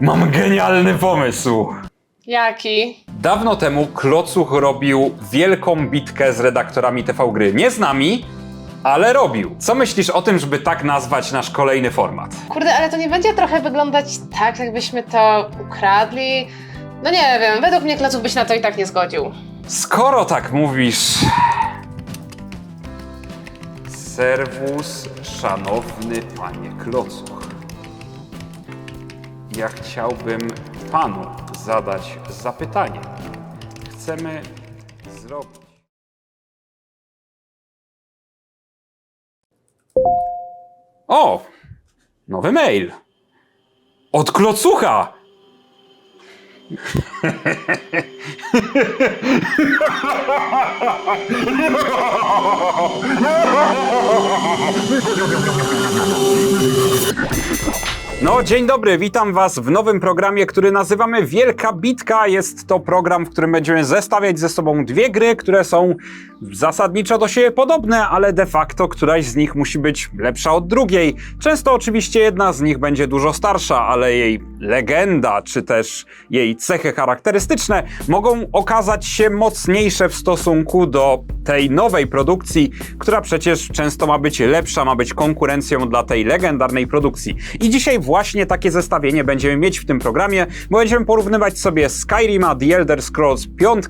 Mam genialny pomysł. Jaki? Dawno temu Klocuch robił wielką bitkę z redaktorami TV Gry. Nie z nami, ale robił. Co myślisz o tym, żeby tak nazwać nasz kolejny format? Kurde, ale to nie będzie trochę wyglądać tak, jakbyśmy to ukradli? No nie wiem, według mnie Klocuch by się na to i tak nie zgodził. Skoro tak mówisz. Serwus, szanowny panie Klocuch. Ja chciałbym panu zadać zapytanie. Chcemy zrobić. O! Nowy mail. Od Klocucha! No, dzień dobry, witam Was w nowym programie, który nazywamy Wielka Bitka. Jest to program, w którym będziemy zestawiać ze sobą dwie gry, które są zasadniczo do siebie podobne, ale de facto któraś z nich musi być lepsza od drugiej. Często oczywiście jedna z nich będzie dużo starsza, ale jej legenda, czy też jej cechy charakterystyczne mogą okazać się mocniejsze w stosunku do tej nowej produkcji, która przecież często ma być lepsza, ma być konkurencją dla tej legendarnej produkcji. I dzisiaj właśnie takie zestawienie będziemy mieć w tym programie, bo będziemy porównywać sobie Skyrima, The Elder Scrolls 5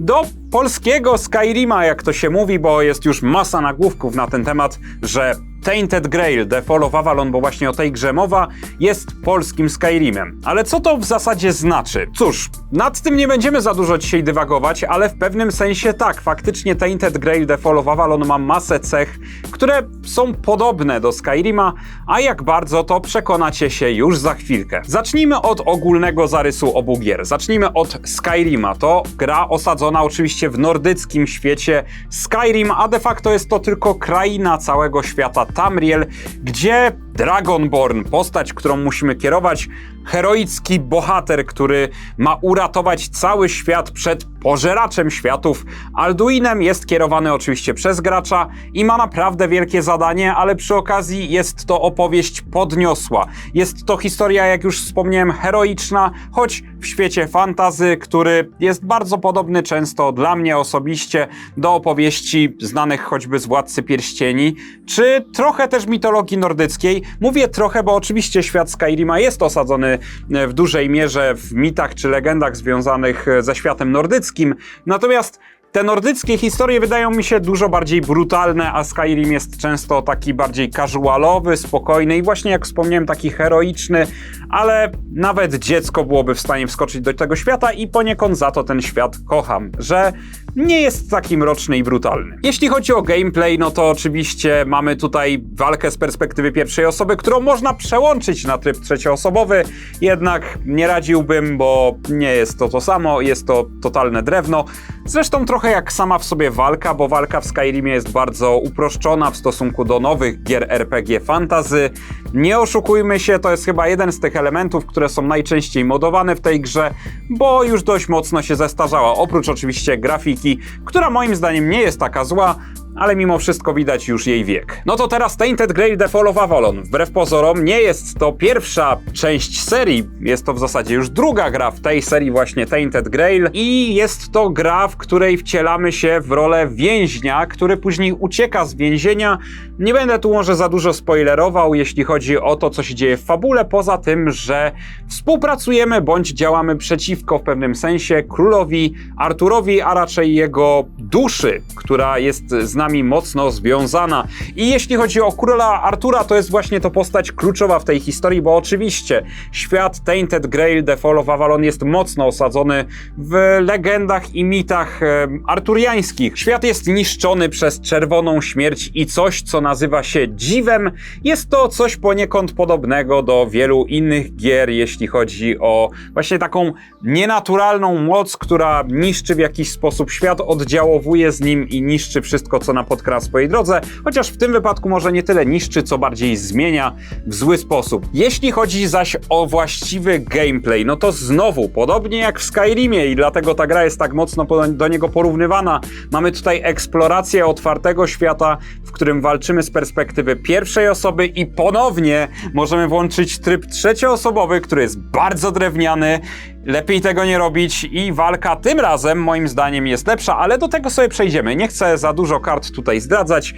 do polskiego Skyrima, jak to się mówi, bo jest już masa nagłówków na ten temat, że Tainted Grail, The Fall of Avalon, bo właśnie o tej grze mowa, jest polskim Skyrimem. Ale co to w zasadzie znaczy? Cóż, nad tym nie będziemy za dużo dzisiaj dywagować, ale w pewnym sensie tak, faktycznie Tainted Grail, The Fall of Avalon ma masę cech, które są podobne do Skyrima, a jak bardzo to przekonacie się już za chwilkę. Zacznijmy od ogólnego zarysu obu gier. Zacznijmy od Skyrima. To gra osadzona oczywiście w nordyckim świecie. Skyrim, a de facto jest to tylko kraina całego świata Tamriel, gdzie Dragonborn, postać, którą musimy kierować, heroicki bohater, który ma uratować cały świat przed pożeraczem światów. Alduinem jest kierowany oczywiście przez gracza i ma naprawdę wielkie zadanie, ale przy okazji jest to opowieść podniosła. Jest to historia, jak już wspomniałem, heroiczna, choć w świecie fantazy, który jest bardzo podobny często dla mnie osobiście do opowieści znanych choćby z Władcy Pierścieni, czy trochę też mitologii nordyckiej. Mówię trochę, bo oczywiście świat Skyrima jest osadzony w dużej mierze w mitach czy legendach związanych ze światem nordyckim, natomiast te nordyckie historie wydają mi się dużo bardziej brutalne, a Skyrim jest często taki bardziej casualowy, spokojny i właśnie jak wspomniałem, taki heroiczny, ale nawet dziecko byłoby w stanie wskoczyć do tego świata i poniekąd za to ten świat kocham, że nie jest taki mroczny i brutalny. Jeśli chodzi o gameplay, no to oczywiście mamy tutaj walkę z perspektywy pierwszej osoby, którą można przełączyć na tryb trzecioosobowy, jednak nie radziłbym, bo nie jest to to samo, jest to totalne drewno. Zresztą trochę jak sama w sobie walka, bo walka w Skyrimie jest bardzo uproszczona w stosunku do nowych gier RPG fantazy. Nie oszukujmy się, to jest chyba jeden z tych elementów, które są najczęściej modowane w tej grze, bo już dość mocno się zestarzała. Oprócz oczywiście grafiki, która moim zdaniem nie jest taka zła, ale mimo wszystko widać już jej wiek. No to teraz Tainted Grail The Fall of Avalon. Wbrew pozorom nie jest to pierwsza część serii, jest to w zasadzie już druga gra w tej serii właśnie Tainted Grail i jest to gra, w której wcielamy się w rolę więźnia, który później ucieka z więzienia. Nie będę tu może za dużo spoilerował, jeśli chodzi o to, co się dzieje w fabule, poza tym, że współpracujemy bądź działamy przeciwko w pewnym sensie królowi Arturowi, a raczej jego duszy, która jest z nami mocno związana. I jeśli chodzi o króla Artura, to jest właśnie to postać kluczowa w tej historii, bo oczywiście świat Tainted Grail The Fall of Avalon jest mocno osadzony w legendach i mitach arturiańskich. Świat jest niszczony przez czerwoną śmierć i coś, co nazywa się dziwem. Jest to coś poniekąd podobnego do wielu innych gier, jeśli chodzi o właśnie taką nienaturalną moc, która niszczy w jakiś sposób świat, oddziałuje wywołowuje z nim i niszczy wszystko, co na swojej drodze, chociaż w tym wypadku może nie tyle niszczy, co bardziej zmienia w zły sposób. Jeśli chodzi zaś o właściwy gameplay, no to znowu, podobnie jak w Skyrimie i dlatego ta gra jest tak mocno do niego porównywana, mamy tutaj eksplorację otwartego świata, w którym walczymy z perspektywy pierwszej osoby i ponownie możemy włączyć tryb trzecioosobowy, który jest bardzo drewniany, Lepiej tego nie robić i walka tym razem moim zdaniem jest lepsza, ale do tego sobie przejdziemy. Nie chcę za dużo kart tutaj zdradzać.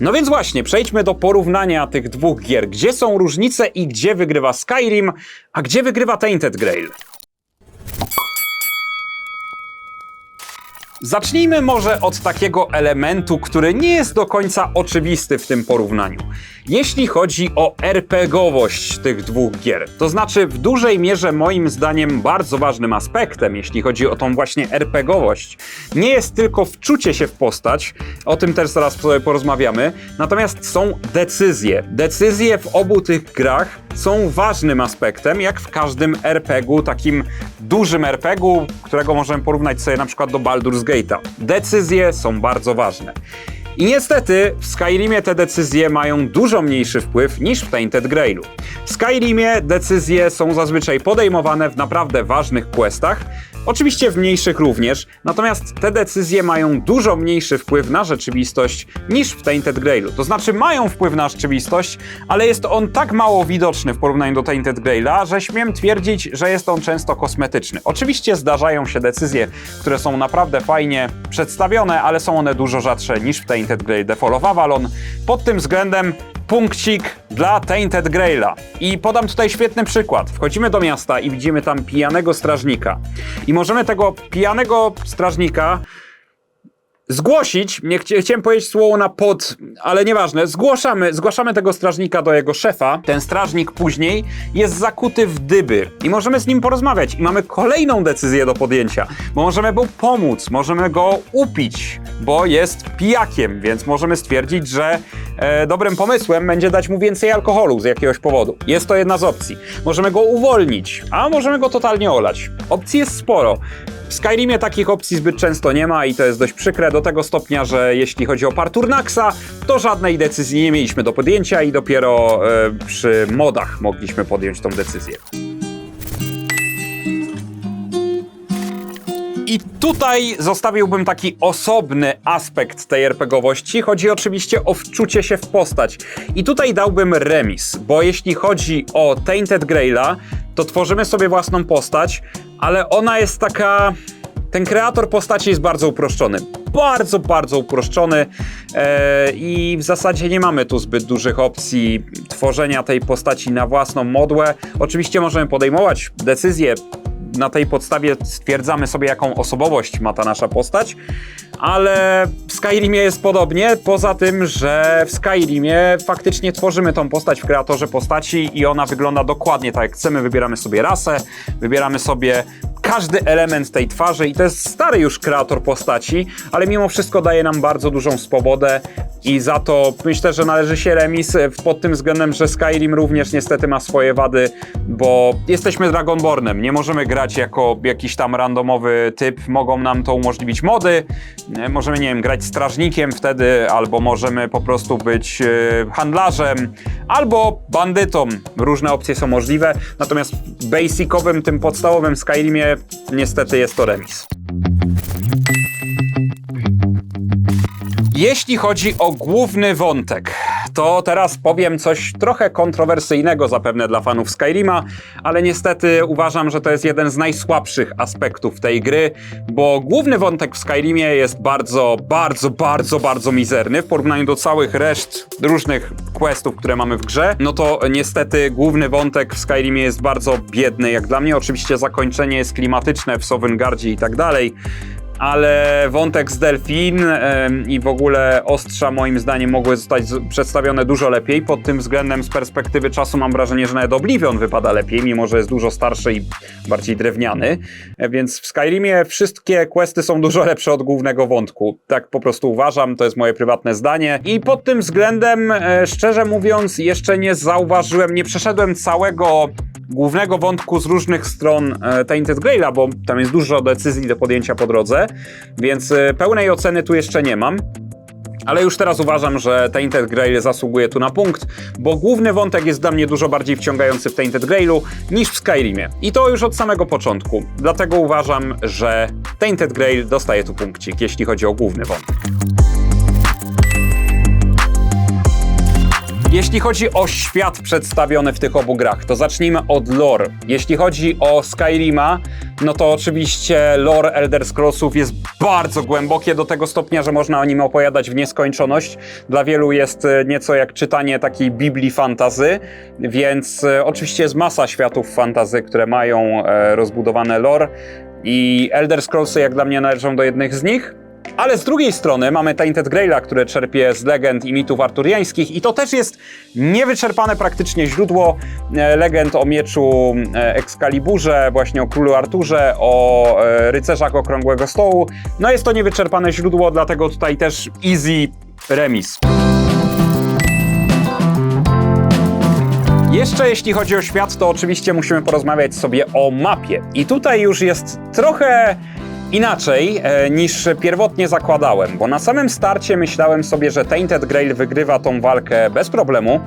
No więc właśnie, przejdźmy do porównania tych dwóch gier. Gdzie są różnice i gdzie wygrywa Skyrim, a gdzie wygrywa Tainted Grail? Zacznijmy może od takiego elementu, który nie jest do końca oczywisty w tym porównaniu. Jeśli chodzi o RPGowość tych dwóch gier, to znaczy w dużej mierze moim zdaniem bardzo ważnym aspektem, jeśli chodzi o tą właśnie RPGowość, nie jest tylko wczucie się w postać, o tym też zaraz sobie porozmawiamy, natomiast są decyzje. Decyzje w obu tych grach są ważnym aspektem, jak w każdym RPG-u, takim dużym RPG-u, którego możemy porównać sobie na przykład do Baldur's Decyzje są bardzo ważne. I niestety w Skyrimie te decyzje mają dużo mniejszy wpływ niż w Tainted Grailu. W Skyrimie decyzje są zazwyczaj podejmowane w naprawdę ważnych questach, oczywiście w mniejszych również, natomiast te decyzje mają dużo mniejszy wpływ na rzeczywistość niż w Tainted Grailu. To znaczy mają wpływ na rzeczywistość, ale jest on tak mało widoczny w porównaniu do Tainted Graila, że śmiem twierdzić, że jest on często kosmetyczny. Oczywiście zdarzają się decyzje, które są naprawdę fajnie przedstawione, ale są one dużo rzadsze niż w Tainted Grail The Fall of Avalon. Pod tym względem punkcik dla Tainted Graila. I podam tutaj świetny przykład. Wchodzimy do miasta i widzimy tam pijanego strażnika. I możemy tego pijanego strażnika zgłosić, nie chci- chciałem powiedzieć słowo na pod, ale nieważne, zgłaszamy, zgłaszamy tego strażnika do jego szefa. Ten strażnik później jest zakuty w dyby i możemy z nim porozmawiać i mamy kolejną decyzję do podjęcia, bo możemy mu pomóc, możemy go upić, bo jest pijakiem, więc możemy stwierdzić, że e, dobrym pomysłem będzie dać mu więcej alkoholu z jakiegoś powodu. Jest to jedna z opcji. Możemy go uwolnić, a możemy go totalnie olać. Opcji jest sporo. W Skyrimie takich opcji zbyt często nie ma i to jest dość przykre do tego stopnia, że jeśli chodzi o Parturnaxa, to żadnej decyzji nie mieliśmy do podjęcia i dopiero e, przy modach mogliśmy podjąć tą decyzję. I tutaj zostawiłbym taki osobny aspekt tej RPGowości. Chodzi oczywiście o wczucie się w postać. I tutaj dałbym remis, bo jeśli chodzi o Tainted Graila, to tworzymy sobie własną postać, ale ona jest taka. Ten kreator postaci jest bardzo uproszczony. Bardzo, bardzo uproszczony e, i w zasadzie nie mamy tu zbyt dużych opcji tworzenia tej postaci na własną modłę. Oczywiście możemy podejmować decyzje na tej podstawie stwierdzamy sobie, jaką osobowość ma ta nasza postać, ale w Skyrimie jest podobnie, poza tym, że w Skyrimie faktycznie tworzymy tą postać w kreatorze postaci i ona wygląda dokładnie tak jak chcemy. Wybieramy sobie rasę, wybieramy sobie każdy element tej twarzy i to jest stary już kreator postaci, ale mimo wszystko daje nam bardzo dużą swobodę i za to myślę, że należy się remis e, pod tym względem, że Skyrim również niestety ma swoje wady, bo jesteśmy Dragonbornem, nie możemy grać jako jakiś tam randomowy typ, mogą nam to umożliwić mody, E, możemy, nie wiem, grać strażnikiem wtedy, albo możemy po prostu być e, handlarzem, albo bandytą. Różne opcje są możliwe, natomiast w basicowym, tym podstawowym Skyrimie niestety jest to remis. Jeśli chodzi o główny wątek, to teraz powiem coś trochę kontrowersyjnego zapewne dla fanów Skyrima, ale niestety uważam, że to jest jeden z najsłabszych aspektów tej gry, bo główny wątek w Skyrimie jest bardzo, bardzo, bardzo, bardzo mizerny w porównaniu do całych reszt różnych questów, które mamy w grze. No to niestety główny wątek w Skyrimie jest bardzo biedny, jak dla mnie. Oczywiście zakończenie jest klimatyczne w Sovngardzie i tak dalej ale wątek z Delfin i w ogóle ostrza moim zdaniem mogły zostać przedstawione dużo lepiej. Pod tym względem z perspektywy czasu mam wrażenie, że nawet Oblivion wypada lepiej, mimo że jest dużo starszy i bardziej drewniany. E, Więc w Skyrimie wszystkie questy są dużo lepsze od głównego wątku. Tak po prostu uważam, to jest moje prywatne zdanie. I pod tym względem, e, szczerze mówiąc, jeszcze nie zauważyłem, nie przeszedłem całego głównego wątku z różnych stron e, Tainted Graila, bo tam jest dużo decyzji do podjęcia po drodze, więc e, pełnej oceny tu jeszcze nie mam. Ale już teraz uważam, że Tainted Grail zasługuje tu na punkt, bo główny wątek jest dla mnie dużo bardziej wciągający w Tainted Grailu niż w Skyrimie. I to już od samego początku. Dlatego uważam, że Tainted Grail dostaje tu punkcik, jeśli chodzi o główny wątek. Jeśli chodzi o świat przedstawiony w tych obu grach, to zacznijmy od lore. Jeśli chodzi o Skyrima, no to oczywiście lore Elder Scrollsów jest bardzo głębokie do tego stopnia, że można o nim opowiadać w nieskończoność. Dla wielu jest e, nieco jak czytanie takiej Biblii fantazy, więc e, oczywiście jest masa światów fantazy, które mają e, rozbudowane lore i Elder Scrollsy jak dla mnie należą do jednych z nich. Ale z drugiej strony mamy Tainted Graila, które czerpie z legend i mitów arturiańskich i to też jest niewyczerpane praktycznie źródło e, legend o mieczu e, Excaliburze, właśnie o królu Arturze, o e, rycerzach Okrągłego Stołu. No jest to niewyczerpane źródło, dlatego tutaj też easy remis. Jeszcze jeśli chodzi o świat, to oczywiście musimy porozmawiać sobie o mapie. I tutaj już jest trochę inaczej e, niż pierwotnie zakładałem, bo na samym starcie myślałem sobie, że Tainted Grail wygrywa tą walkę bez problemu.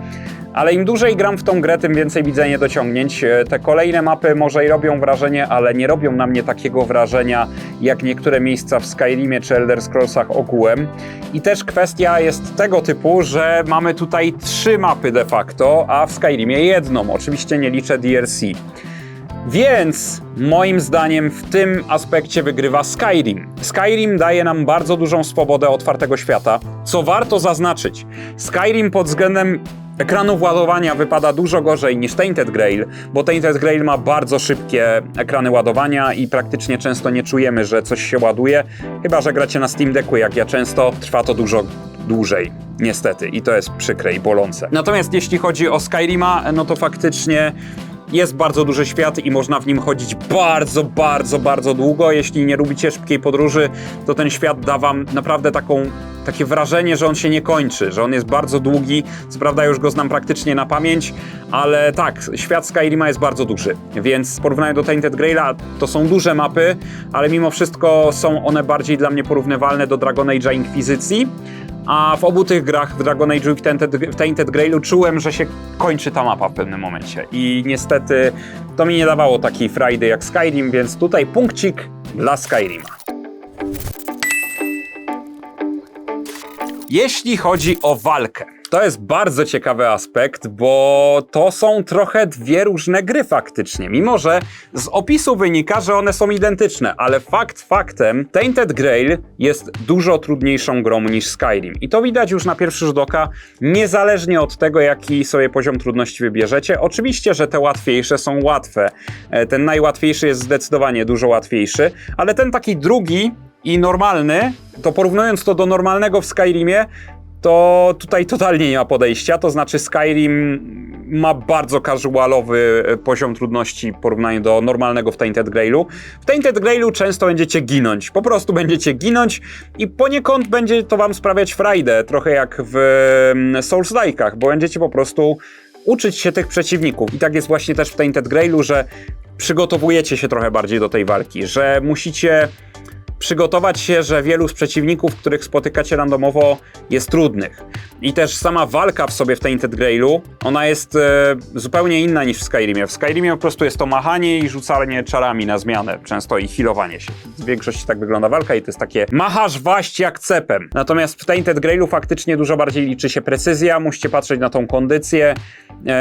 Ale im dłużej gram w tą grę, tym więcej widzę niedociągnięć. E, Te kolejne mapy może i robią wrażenie, ale nie robią na mnie takiego wrażenia jak niektóre miejsca w Skyrimie czy Elder Scrollsach ogółem. I też kwestia jest tego typu, że mamy tutaj trzy mapy de facto, a w Skyrimie jedną. Oczywiście nie liczę DLC. Więc moim zdaniem w tym aspekcie wygrywa Skyrim. Skyrim daje nam bardzo dużą swobodę otwartego świata, co warto zaznaczyć. Skyrim pod względem ekranu ładowania wypada dużo gorzej niż Tainted Grail, bo Tainted Grail ma bardzo szybkie ekrany ładowania i praktycznie często nie czujemy, że coś się ładuje, chyba że gracie na Steam Decku, jak ja często, trwa to dużo dłużej, niestety, i to jest przykre i bolące. Natomiast jeśli chodzi o Skyrima, no to faktycznie jest bardzo duży świat i można w nim chodzić bardzo, bardzo, bardzo długo. Jeśli nie lubicie szybkiej podróży, to ten świat da wam naprawdę taką, takie wrażenie, że on się nie kończy, że on jest bardzo długi. Co prawda już go znam praktycznie na pamięć, ale tak, świat Skyrima jest bardzo duży, więc w porównaniu do Tainted Graila to są duże mapy, ale mimo wszystko są one bardziej dla mnie porównywalne do Dragon Age'a Inkwizycji. A w obu tych grach, w Dragon Age'u i w Tainted, w Tainted Grailu, czułem, że się kończy ta mapa w pewnym momencie. I niestety to mi nie dawało takiej frajdy jak Skyrim, więc tutaj punkcik dla Skyrima. Jeśli chodzi o walkę, to jest bardzo ciekawy aspekt, bo to są trochę dwie różne gry faktycznie. Mimo, że z opisu wynika, że one są identyczne, ale fakt faktem, Tainted Grail jest dużo trudniejszą grą niż Skyrim. I to widać już na pierwszy rzut oka, niezależnie od tego, jaki sobie poziom trudności wybierzecie. Oczywiście, że te łatwiejsze są łatwe. E, Ten najłatwiejszy jest zdecydowanie dużo łatwiejszy, ale ten taki drugi i normalny, to porównując to do normalnego w Skyrimie, to tutaj totalnie nie ma podejścia. To znaczy, Skyrim ma bardzo casualowy e, poziom trudności w porównaniu do normalnego w Tainted Grailu. W Tainted Grailu często będziecie ginąć. Po prostu będziecie ginąć i poniekąd będzie to wam sprawiać frajdę, trochę jak w mm, Souls-like'ach, bo będziecie po prostu uczyć się tych przeciwników. I tak jest właśnie też w Tainted Grailu, że przygotowujecie się trochę bardziej do tej walki, że musicie przygotować się, że wielu z przeciwników, których spotykacie randomowo, jest trudnych. I też sama walka w sobie w Tainted Grailu, ona jest e, zupełnie inna niż w Skyrimie. W Skyrimie po prostu jest to machanie i rzucanie czarami na zmianę, często i healowanie się. W większości tak wygląda walka i to jest takie machasz waść jak cepem. Natomiast w Tainted Grailu faktycznie dużo bardziej liczy się precyzja, musicie patrzeć na tą kondycję,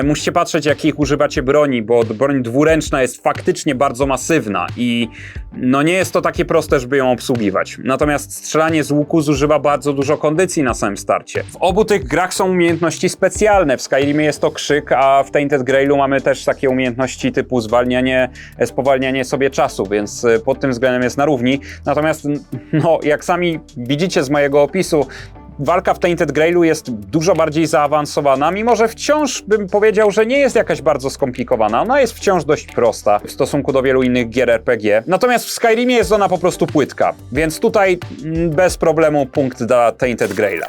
musicie patrzeć jakich używacie broni, bo broń dwuręczna jest faktycznie bardzo masywna i no nie jest to takie proste, żeby ją obsługiwać. Natomiast strzelanie z łuku zużywa bardzo dużo kondycji na samym starcie. W obu tych grach są umiejętności specjalne. W Skyrimie jest to krzyk, a w Tainted Grailu mamy też takie umiejętności typu zwalnianie, e, spowalnianie sobie czasu, więc e, pod tym względem jest na równi. Natomiast, no, jak sami widzicie z mojego opisu, walka w Tainted Grailu jest dużo bardziej zaawansowana, mimo że wciąż bym powiedział, że nie jest jakaś bardzo skomplikowana. Ona jest wciąż dość prosta w stosunku do wielu innych gier RPG. Natomiast w Skyrimie jest ona po prostu płytka, więc tutaj mm, bez problemu punkt dla Tainted Graila.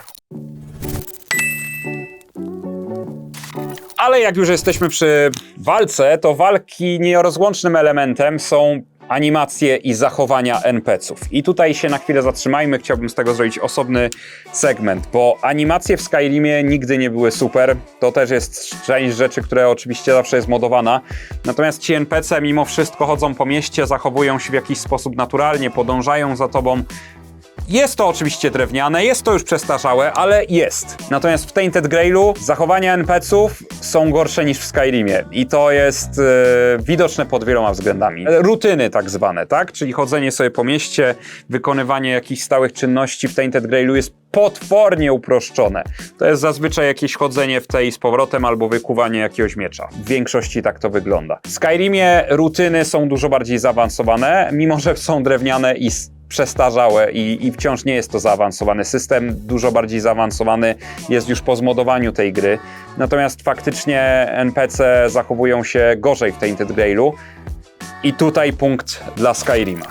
Ale jak już jesteśmy przy walce, to walki nierozłącznym elementem są animacje i zachowania NPC-ów. I tutaj się na chwilę zatrzymajmy, chciałbym z tego zrobić osobny segment, bo animacje w Skyrimie nigdy nie były super. To też jest część rzeczy, która oczywiście zawsze jest modowana. Natomiast ci NPC mimo wszystko chodzą po mieście, zachowują się w jakiś sposób naturalnie, podążają za tobą. Jest to oczywiście drewniane, jest to już przestarzałe, ale jest. Natomiast w Tainted Grailu zachowania NPC-ów są gorsze niż w Skyrimie i to jest e, widoczne pod wieloma względami. Rutyny tak zwane, tak? Czyli chodzenie sobie po mieście, wykonywanie jakichś stałych czynności w Tainted Grailu jest potwornie uproszczone. To jest zazwyczaj jakieś chodzenie w tej z powrotem albo wykuwanie jakiegoś miecza. W większości tak to wygląda. W Skyrimie rutyny są dużo bardziej zaawansowane, mimo że są drewniane i przestarzałe i, i wciąż nie jest to zaawansowany system. Dużo bardziej zaawansowany jest już po zmodowaniu tej gry. Natomiast faktycznie NPC zachowują się gorzej w Tainted Grailu. I tutaj punkt dla Skyrima.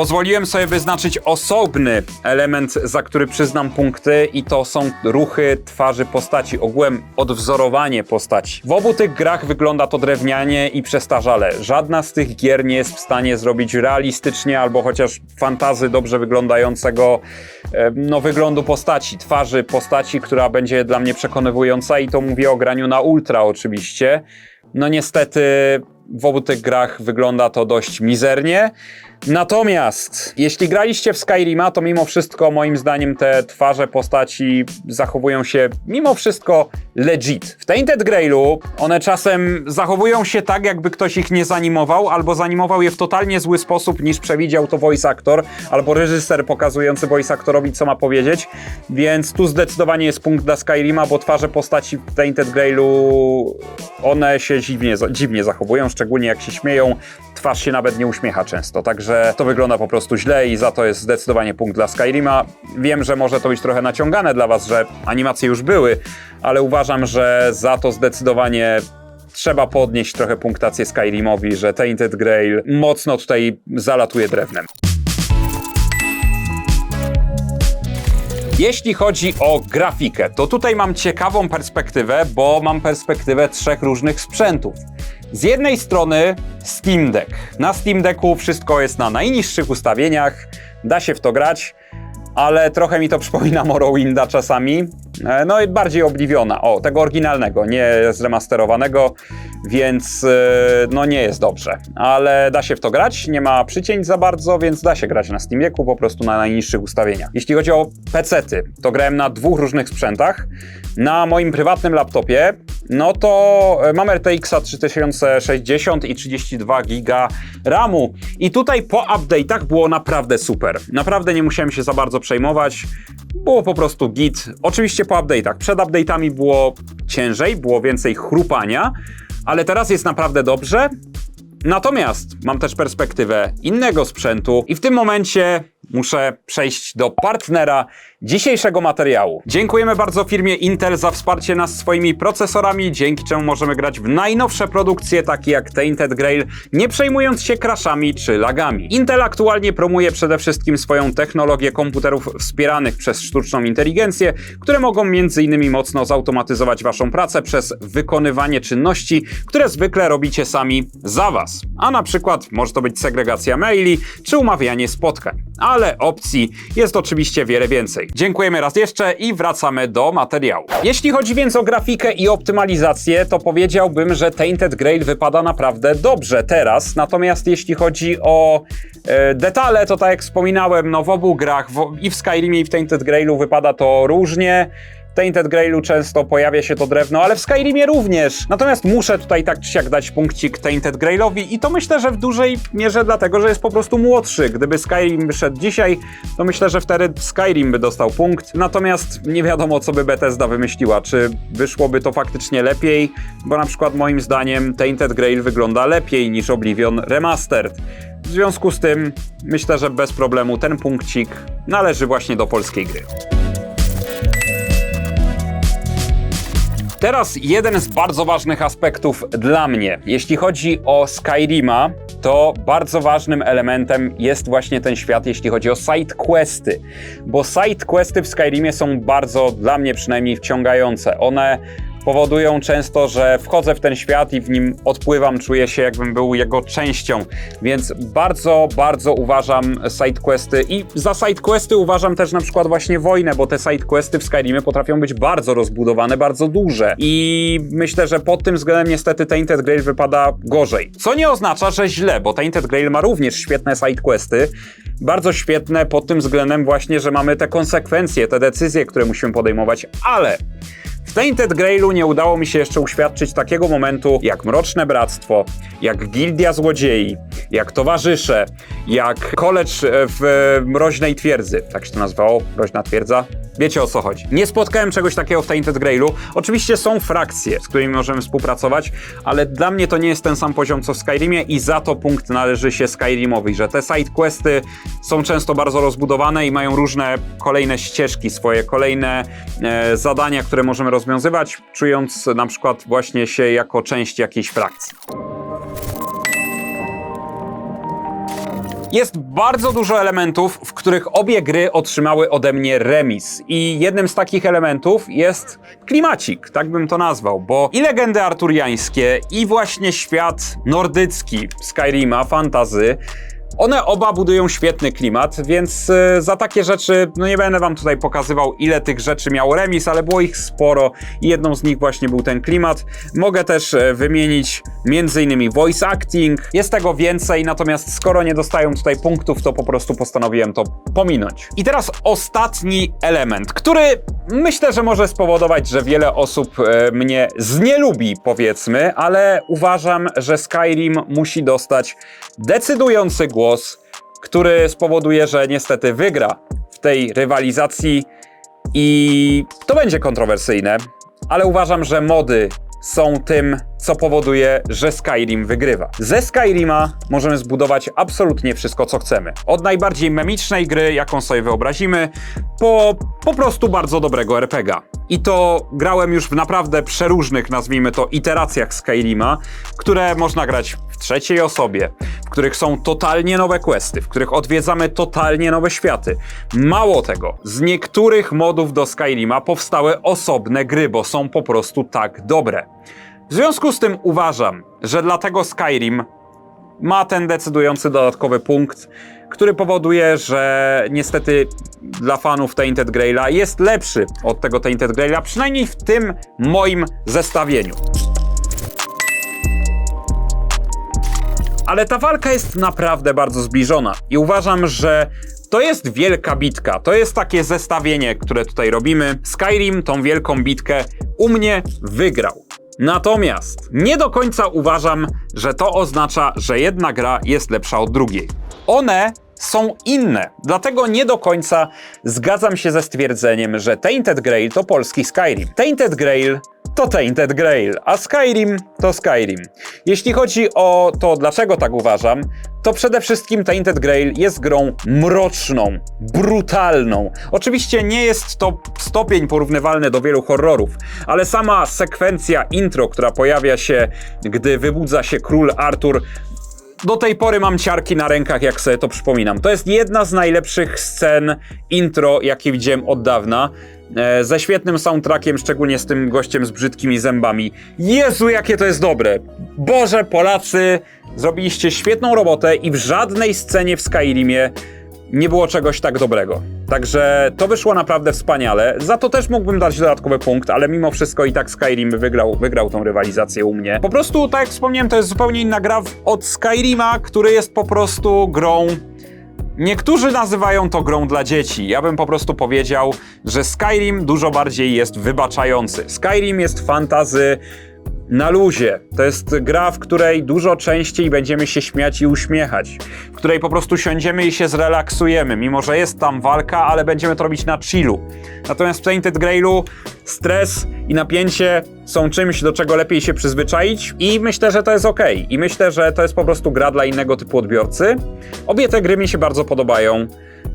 Pozwoliłem sobie wyznaczyć osobny element, za który przyznam punkty, i to są ruchy twarzy postaci, ogółem odwzorowanie postaci. W obu tych grach wygląda to drewnianie i przestarzale. Żadna z tych gier nie jest w stanie zrobić realistycznie albo chociaż fantazy dobrze wyglądającego no, wyglądu postaci, twarzy postaci, która będzie dla mnie przekonywująca, i to mówię o graniu na ultra oczywiście. No niestety w obu tych grach wygląda to dość mizernie. Natomiast jeśli graliście w Skyrima, to mimo wszystko moim zdaniem te twarze postaci zachowują się mimo wszystko legit. W Tainted Grailu one czasem zachowują się tak, jakby ktoś ich nie zanimował, albo zanimował je w totalnie zły sposób niż przewidział to voice actor, albo reżyser pokazujący voice actorowi co ma powiedzieć, więc tu zdecydowanie jest punkt dla Skyrima, bo twarze postaci w Tainted Grailu one się dziwnie, dziwnie zachowują, szczególnie jak się śmieją, twarz się nawet nie uśmiecha często, także to wygląda po prostu źle i za to jest zdecydowanie punkt dla Skyrima. Wiem, że może to być trochę naciągane dla was, że animacje już były, ale uważam, że za to zdecydowanie trzeba podnieść trochę punktację Skyrimowi, że Tainted Grail mocno tutaj zalatuje drewnem. Jeśli chodzi o grafikę, to tutaj mam ciekawą perspektywę, bo mam perspektywę trzech różnych sprzętów. Z jednej strony Steam Deck. Na Steam Decku wszystko jest na najniższych ustawieniach, da się w to grać, ale trochę mi to przypomina Morrowinda czasami. E, No i bardziej Obliviona, o, tego oryginalnego, nie zremasterowanego, więc e, no nie jest dobrze. Ale da się w to grać, nie ma przycięć za bardzo, więc da się grać na Steam Decku, po prostu na najniższych ustawieniach. Jeśli chodzi o PC-ty, to grałem na dwóch różnych sprzętach. Na moim prywatnym laptopie, no to e, mam RTX 3060 i 32 GB RAMu. I tutaj po update'ach było naprawdę super. Naprawdę nie musiałem się za bardzo przejmować. Było po prostu git. Oczywiście po update'ach. Przed update'ami było ciężej, było więcej chrupania, ale teraz jest naprawdę dobrze. Natomiast mam też perspektywę innego sprzętu i w tym momencie muszę przejść do partnera dzisiejszego materiału. Dziękujemy bardzo firmie Intel za wsparcie nas swoimi procesorami, dzięki czemu możemy grać w najnowsze produkcje, takie jak Tainted Grail, nie przejmując się crashami czy lagami. Intel aktualnie promuje przede wszystkim swoją technologię komputerów wspieranych przez sztuczną inteligencję, które mogą m.in. mocno zautomatyzować waszą pracę przez wykonywanie czynności, które zwykle robicie sami za was. A na przykład może to być segregacja maili czy umawianie spotkań. Ale opcji jest oczywiście wiele więcej. Dziękujemy raz jeszcze i wracamy do materiału. Jeśli chodzi więc o grafikę i optymalizację, to powiedziałbym, że Tainted Grail wypada naprawdę dobrze teraz. Natomiast jeśli chodzi o e, detale, to tak jak wspominałem, no w obu grach, w, i w Skyrimie i w Tainted Grailu wypada to różnie. Tainted Grailu często pojawia się to drewno, ale w Skyrimie również. Natomiast muszę tutaj tak czy siak dać punkcik Tainted Grailowi i to myślę, że w dużej mierze dlatego, że jest po prostu młodszy. Gdyby Skyrim wyszedł dzisiaj, to myślę, że wtedy Skyrim by dostał punkt. Natomiast nie wiadomo, co by Bethesda wymyśliła. Czy wyszłoby to faktycznie lepiej? Bo na przykład moim zdaniem Tainted Grail wygląda lepiej niż Oblivion Remastered. W związku z tym myślę, że bez problemu ten punkcik należy właśnie do polskiej gry. Teraz jeden z bardzo ważnych aspektów dla mnie. Jeśli chodzi o Skyrima, to bardzo ważnym elementem jest właśnie ten świat, jeśli chodzi o side questy. Bo side questy w Skyrimie są bardzo, dla mnie przynajmniej, wciągające. One powodują często, że wchodzę w ten świat i w nim odpływam, czuję się jakbym był jego częścią. Więc bardzo, bardzo uważam sidequesty i za sidequesty uważam też na przykład właśnie wojnę, bo te sidequesty w Skyrimie potrafią być bardzo rozbudowane, bardzo duże. I myślę, że pod tym względem niestety Tainted Grail wypada gorzej. Co nie oznacza, że źle, bo Tainted Grail ma również świetne sidequesty, bardzo świetne pod tym względem właśnie, że mamy te konsekwencje, te decyzje, które musimy podejmować, ale w Tainted Grailu nie udało mi się jeszcze uświadczyć takiego momentu jak Mroczne Bractwo, jak Gildia Złodziei, jak Towarzysze, jak College w Mroźnej Twierdzy. Tak się to nazywało? Mroźna Twierdza? Wiecie o co chodzi. Nie spotkałem czegoś takiego w Tainted Grailu. Oczywiście są frakcje, z którymi możemy współpracować, ale dla mnie to nie jest ten sam poziom co w Skyrimie i za to punkt należy się Skyrimowi, że te sidequesty są często bardzo rozbudowane i mają różne kolejne ścieżki, swoje kolejne e, zadania, które możemy rozwiązywać, czując na przykład właśnie się jako część jakiejś frakcji. Jest bardzo dużo elementów, w których obie gry otrzymały ode mnie remis. I jednym z takich elementów jest klimacik, tak bym to nazwał, bo i legendy arturiańskie, i właśnie świat nordycki Skyrima, fantazy, one oba budują świetny klimat, więc y, za takie rzeczy, no nie będę wam tutaj pokazywał, ile tych rzeczy miało remis, ale było ich sporo i jedną z nich właśnie był ten klimat. Mogę też e, wymienić m.in. voice acting, jest tego więcej, natomiast skoro nie dostają tutaj punktów, to po prostu postanowiłem to pominąć. I teraz ostatni element, który myślę, że może spowodować, że wiele osób e, mnie znielubi, powiedzmy, ale uważam, że Skyrim musi dostać decydujący głos, który spowoduje, że niestety wygra w tej rywalizacji i to będzie kontrowersyjne, ale uważam, że mody są tym, co powoduje, że Skyrim wygrywa. Ze Skyrima możemy zbudować absolutnie wszystko, co chcemy. Od najbardziej memicznej gry, jaką sobie wyobrazimy, po po prostu bardzo dobrego RPGa. I to grałem już w naprawdę przeróżnych, nazwijmy to, iteracjach Skyrima, które można grać w trzeciej osobie, w których są totalnie nowe questy, w których odwiedzamy totalnie nowe światy. Mało tego, z niektórych modów do Skyrima powstały osobne gry, bo są po prostu tak dobre. W związku z tym uważam, że dlatego Skyrim ma ten decydujący dodatkowy punkt, który powoduje, że niestety dla fanów Tainted Graila jest lepszy od tego Tainted Graila, przynajmniej w tym moim zestawieniu. Ale ta walka jest naprawdę bardzo zbliżona i uważam, że to jest wielka bitka. To jest takie zestawienie, które tutaj robimy. Skyrim tą wielką bitkę u mnie wygrał. Natomiast nie do końca uważam, że to oznacza, że jedna gra jest lepsza od drugiej. One są inne, dlatego nie do końca zgadzam się ze stwierdzeniem, że Tainted Grail to polski Skyrim. Tainted Grail to Tainted Grail, a Skyrim to Skyrim. Jeśli chodzi o to, dlaczego tak uważam, to przede wszystkim Tainted Grail jest grą mroczną, brutalną. Oczywiście nie jest to stopień porównywalny do wielu horrorów, ale sama sekwencja intro, która pojawia się, gdy wybudza się król Artur, do tej pory mam ciarki na rękach, jak sobie to przypominam. To jest jedna z najlepszych scen intro, jakie widziałem od dawna. E, ze świetnym soundtrackiem, szczególnie z tym gościem z brzydkimi zębami. Jezu, jakie to jest dobre! Boże, Polacy, zrobiliście świetną robotę i w żadnej scenie w Skyrimie nie było czegoś tak dobrego. Także to wyszło naprawdę wspaniale. Za to też mógłbym dać dodatkowy punkt, ale mimo wszystko i tak Skyrim wygrał, wygrał tą rywalizację u mnie. Po prostu, tak jak wspomniałem, to jest zupełnie inna gra od Skyrima, który jest po prostu grą Niektórzy nazywają to grą dla dzieci. Ja bym po prostu powiedział, że Skyrim dużo bardziej jest wybaczający. Skyrim jest fantazy na luzie. To jest gra, w której dużo częściej będziemy się śmiać i uśmiechać. W której po prostu siądziemy i się zrelaksujemy, mimo że jest tam walka, ale będziemy to robić na chillu. Natomiast w Tainted Grailu stres i napięcie są czymś, do czego lepiej się przyzwyczaić i myślę, że to jest ok. I myślę, że to jest po prostu gra dla innego typu odbiorcy. Obie te gry mi się bardzo podobają.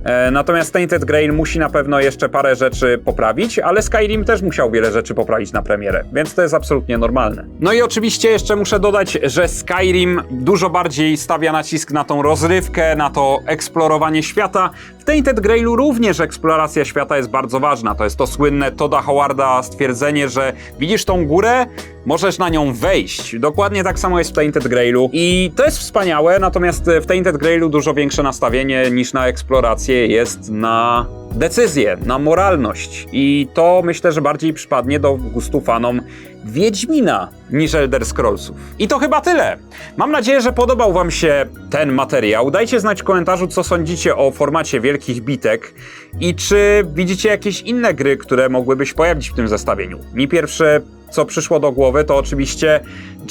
E, natomiast Tainted Grail musi na pewno jeszcze parę rzeczy poprawić, ale Skyrim też musiał wiele rzeczy poprawić na premierę, więc to jest absolutnie normalne. No i oczywiście jeszcze muszę dodać, że Skyrim dużo bardziej stawia nacisk na tą rozrywkę, na to eksplorowanie świata. W Tainted Grailu również eksploracja świata jest bardzo ważna. To jest to słynne Toda Howarda stwierdzenie, że widzisz tą górę, możesz na nią wejść. Dokładnie tak samo jest w Tainted Grailu i to jest wspaniałe, natomiast w Tainted Grailu dużo większe nastawienie niż na eksplorację jest na decyzję, na moralność i to myślę, że bardziej przypadnie do gustu fanom Wiedźmina niż Elder Scrollsów. I to chyba tyle. Mam nadzieję, że podobał Wam się ten materiał. Dajcie znać w komentarzu, co sądzicie o formacie wielkich bitek i czy widzicie jakieś inne gry, które mogłyby się pojawić w tym zestawieniu. Mi pierwsze, co przyszło do głowy, to oczywiście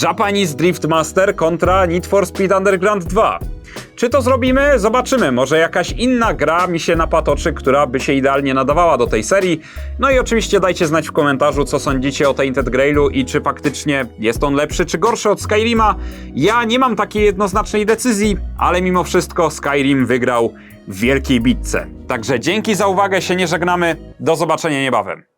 Japanese Drift Master kontra Need for Speed Underground 2. Czy to zrobimy? Zobaczymy. Może jakaś inna gra mi się napatoczy, która by się idealnie nadawała do tej serii. No i oczywiście dajcie znać w komentarzu, co sądzicie o Tainted Grailu i czy faktycznie jest on lepszy czy gorszy od Skyrima. Ja nie mam takiej jednoznacznej decyzji, ale mimo wszystko Skyrim wygrał w wielkiej bitce. Także dzięki za uwagę, się nie żegnamy. Do zobaczenia niebawem.